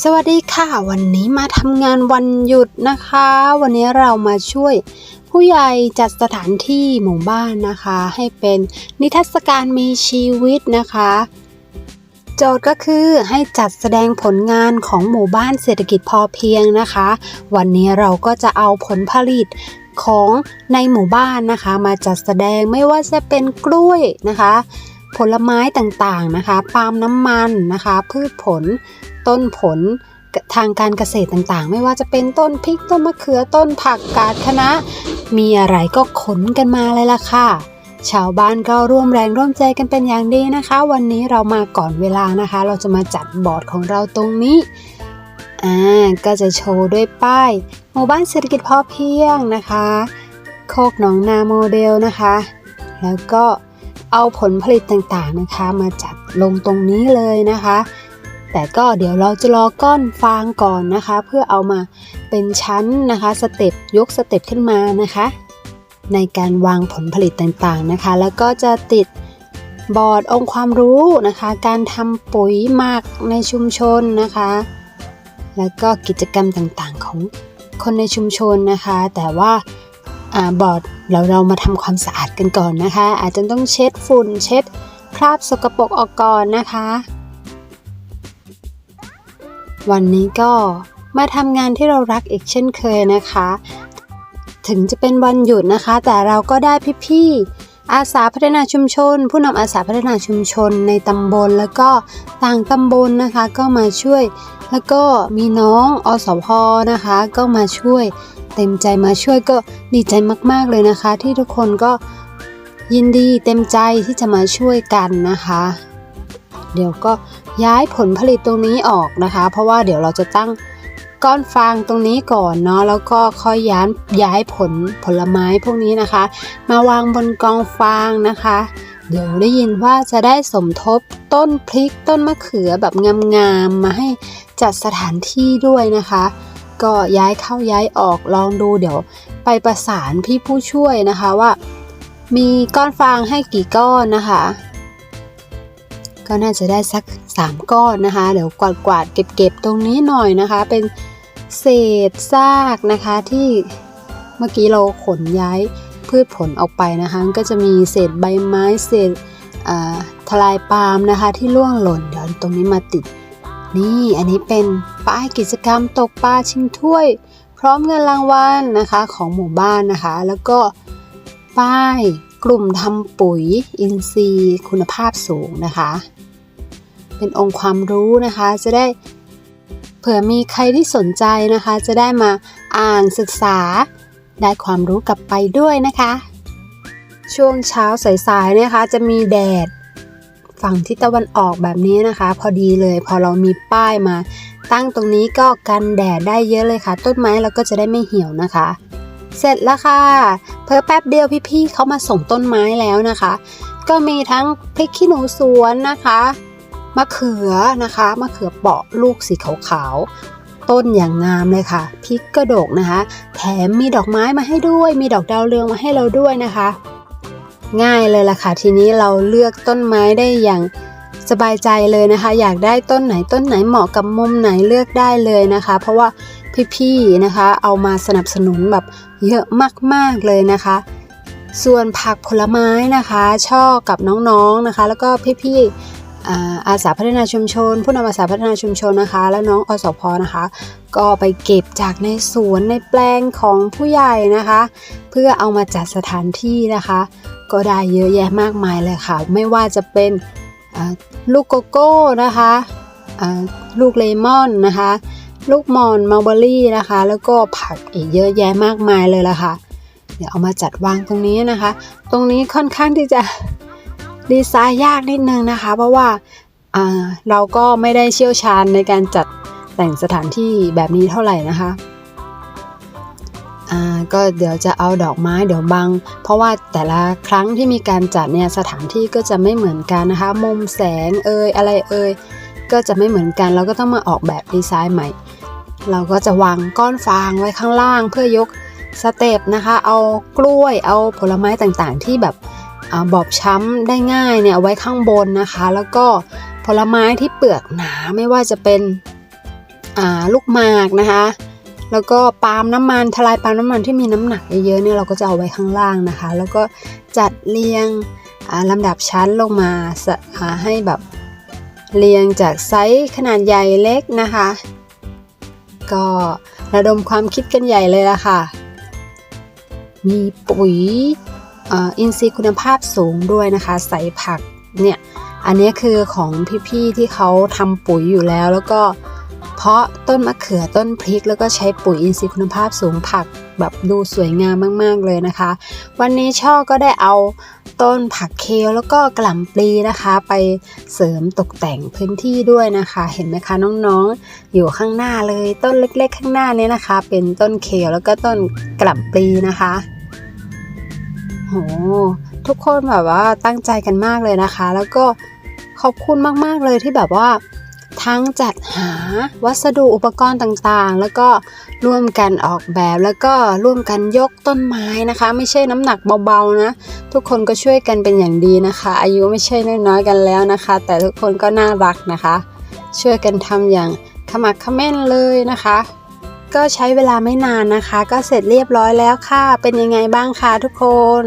สวัสดีค่ะ วันนี้มาทำงานวันหยุดนะคะ วันนี้เรามาช่วยผู้ใหญ่จัดสถานที่หมู่บ้านนะคะ ให้เป็นนิทรรศการมีชีวิตนะคะ โจทย์ก็คือให้จัดแสดงผลงานของหมู่บ้านเศรษฐกิจพอเพียงนะคะ วันนี้เราก็จะเอาผลผลิตของในหมู่บ้านนะคะ มาจัดแสดงไม่ว่าจะเป็นกล้วยนะคะ ผลไม้ต่างๆนะคะปาล์มน้ำมันนะคะ พืชผล ต้นผลทางการเกษตรต่างๆ ไม่ว่าจะเป็นต้นพริกต้นมะเขือต้นผักกาดคะน้ามีอะไรก็ขนกันมาเลยล่ะค่ะ ชาวบ้านก็ร่วมแรงร่วมใจกันเป็นอย่างดีนะคะ วันนี้เรามาก่อนเวลานะคะ เราจะมาจัดบอร์ดของเราตรงนี้อ่าก็จะโชว์ด้วยป้ายหมู่บ้านเศรษฐกิจพอเพียงนะคะ โคกหนองนาโมเดลนะคะ แล้วก็เอาผลผลิตต่างๆนะคะ มาจัดลงตรงนี้เลยนะคะ แต่ก็เดี๋ยวเราจะรอก้อนฟางก่อนนะคะ เพื่อเอามาเป็นชั้นนะคะสเต็ปยกสเต็ปขึ้นมานะคะ ในการวางผลผลิตต่างๆนะคะ แล้วก็จะติดบอร์ดองค์ความรู้นะคะ การทำปุ๋ยหมักในชุมชนนะคะ แล้วก็กิจกรรมต่างๆของคนในชุมชนนะคะ แต่ว่าอบอร์ดเราเรามาทำความสะอาดกันก่อนนะคะ อาจจะต้องเช็ดฝุ่นเช็ดคราบสกปรกออกก่อนนะคะ วันนี้ก็มาทำงานที่เรารักอีกเช่นเคยนะคะ ถึงจะเป็นวันหยุดนะคะ แต่เราก็ได้พี่ๆอาสาพัฒนาชุมชน ผู้นำอาสาพัฒนาชุมชนในตำบลแล้วก็ต่างตำบลนะคะ ก็มาช่วย แล้วก็มีน้องอสพนะคะ ก็มาช่วย เต็มใจมาช่วยก็ดีใจมากๆเลยนะคะ ที่ทุกคนก็ยินดีเต็มใจที่จะมาช่วยกันนะคะ เดี๋ยวก็ ย้ายผลผลิตตรงนี้ออกนะคะ เพราะว่าเดี๋ยวเราจะตั้งก้อนฟางตรงนี้ก่อนเนาะแล้วก็ค่อยย้ายย้ายผลผลไม้พวกนี้นะคะ มาวางบนกองฟางนะคะ เดี๋ยวได้ยินว่าจะได้สมทบต้นพริกต้นมะเขือแบบงามๆมาให้จัดสถานที่ด้วยนะคะ ก็ย้ายเข้าย้ายออกลองดูเดี๋ยวไปประสานพี่ผู้ช่วยนะคะว่า มีก้อนฟางให้กี่ก้อนนะคะ ก็น่าจะได้สัก 3 ก้อนนะคะ เดี๋ยวกวาดกวาดๆเก็บๆตรงนี้หน่อยนะคะ เป็นเศษซากนะคะที่เมื่อกี้เราขนย้ายพืชผลออกไปนะคะก็จะมีเศษใบไม้เศษทลายปาล์มนะคะ ที่ร่วงหล่นเดี๋ยวตรงนี้มาติด นี่อันนี้เป็นป้ายกิจกรรมตกปลาชิงถ้วย พร้อมเงินรางวัลนะคะของหมู่บ้านนะคะ แล้วก็ป้ายกลุ่มทำปุ๋ยอินทรีย์คุณภาพสูงนะคะ เป็นองค์ความรู้นะคะ จะได้เผื่อมีใครที่สนใจนะคะ จะได้มาอ่านศึกษาได้ความรู้กลับไปด้วยนะคะ ช่วงเช้าสายๆนะคะ จะมีแดดฝั่งทิศตะวันออกแบบนี้นะคะ พอดีเลยพอเรามีป้ายมา ตั้งตรงนี้ก็กันแดดได้เยอะเลยค่ะ ต้นไม้เราก็จะได้ไม่เหี่ยวนะคะ เสร็จแล้วค่ะ เพิ่แป๊บเดียวพี่ๆเขามาส่งต้นไม้แล้วนะคะ ก็มีทั้งพริกขี้หนูสวนนะคะ มะเขือนะคะมะเขือเปาะลูกสีขาวๆต้นอย่างงามเลยค่ะพริกกระดกนะคะ แถมมีดอกไม้มาให้ด้วย มีดอกดาวเรืองมาให้เราด้วยนะคะ ง่ายเลยล่ะค่ะ ทีนี้เราเลือกต้นไม้ได้อย่างสบายใจเลยนะคะ อยากได้ต้นไหนต้นไหนเหมาะกับมุมไหนเลือกได้เลยนะคะ เพราะว่าพี่ๆนะคะ เอามาสนับสนุนแบบเยอะมากๆเลยนะคะ ส่วนผักผลไม้นะคะ ช่อกับน้องๆนะคะ แล้วก็พี่ๆ อาสาพัฒนาชุมชน ผู้นำอาสาพัฒนาชุมชนนะคะ และน้องอสพนะคะ ก็ไปเก็บจากในสวนในแปลงของผู้ใหญ่นะคะ เพื่อเอามาจัดสถานที่นะคะ ก็ได้เยอะแยะมากมายเลยค่ะ ไม่ว่าจะเป็นลูกโกโก้นะคะลูกเลมอนนะคะ ลูกมอนมัลเบอรี่นะคะ แล้วก็ผักอีกเยอะแยะมากมายเลยล่ะค่ะ เดี๋ยวเอามาจัดวางตรงนี้นะคะ ตรงนี้ค่อนข้างที่จะ ดีไซน์ยากนิดนึงนะคะ เพราะว่าเราก็ไม่ได้เชี่ยวชาญในการจัดแต่งสถานที่แบบนี้เท่าไหร่นะคะก็เดี๋ยวจะเอาดอกไม้เดี๋ยวบังเพราะว่าแต่ละครั้งที่มีการจัดเนี่ยสถานที่ก็จะไม่เหมือนกันนะคะ มุมแสงเอ่ยอะไรเอ่ยก็จะไม่เหมือนกันเราก็ต้องมาออกแบบดีไซน์ใหม่ เราก็จะวางก้อนฟางไว้ข้างล่าง เพื่อยกสเต็ปนะคะ เอากล้วยเอาผลไม้ต่างๆ ที่แบบ บอบช้ำได้ง่ายเนี่ยไว้ข้างบนนะคะ แล้วก็ผลไม้ที่เปลือกหนาไม่ว่าจะเป็นลูกหมากนะคะ แล้วก็ปาล์มน้ำมันทลายปาล์มน้ำมันที่มีน้ำหนักเยอะๆเนี่ยเราก็จะเอาไว้ข้างล่างนะคะ แล้วก็จัดเรียงลำดับชั้นลงมาให้แบบเรียงจากไซส์ขนาดใหญ่เล็กนะคะ ก็ระดมความคิดกันใหญ่เลยละค่ะ มีปุ๋ย อินทรีย์คุณภาพสูงด้วยนะคะ ใส่ผักเนี่ยอันนี้คือของพี่ๆที่เขาทำปุ๋ยอยู่แล้ว แล้วก็เพาะต้นมะเขือต้นพริก แล้วก็ใช้ปุ๋ยอินทรีย์คุณภาพสูงผักแบบดูสวยงามมากๆเลยนะคะ วันนี้ช่อก็ได้เอาต้นผักเคลแล้วก็กล่ำปลีนะคะ ไปเสริมตกแต่งพื้นที่ด้วยนะคะ เห็นไหมคะน้องๆ อยู่ข้างหน้าเลยต้นเล็ก ๆ ข้างหน้านี้นะคะ เป็นต้นเคลแล้วก็ต้นกล่ำปลีนะคะ โห ทุกคนแบบว่าตั้งใจกันมากเลยนะคะ แล้วก็ขอบคุณมากๆเลยที่แบบว่า ทั้งจัดหาวัสดุอุปกรณ์ต่างๆ แล้วก็ร่วมกันออกแบบแล้วก็ร่วมกันยกต้นไม้นะคะ ไม่ใช่น้ำหนักเบาๆนะ ทุกคนก็ช่วยกันเป็นอย่างดีนะคะ อายุไม่ใช่น้อยๆกันแล้วนะคะ แต่ทุกคนก็น่ารักนะคะ ช่วยกันทำอย่างขมักเขม้นเลยนะคะ ก็ใช้เวลาไม่นานนะคะ ก็เสร็จเรียบร้อยแล้วค่ะ เป็นยังไงบ้างคะทุกคน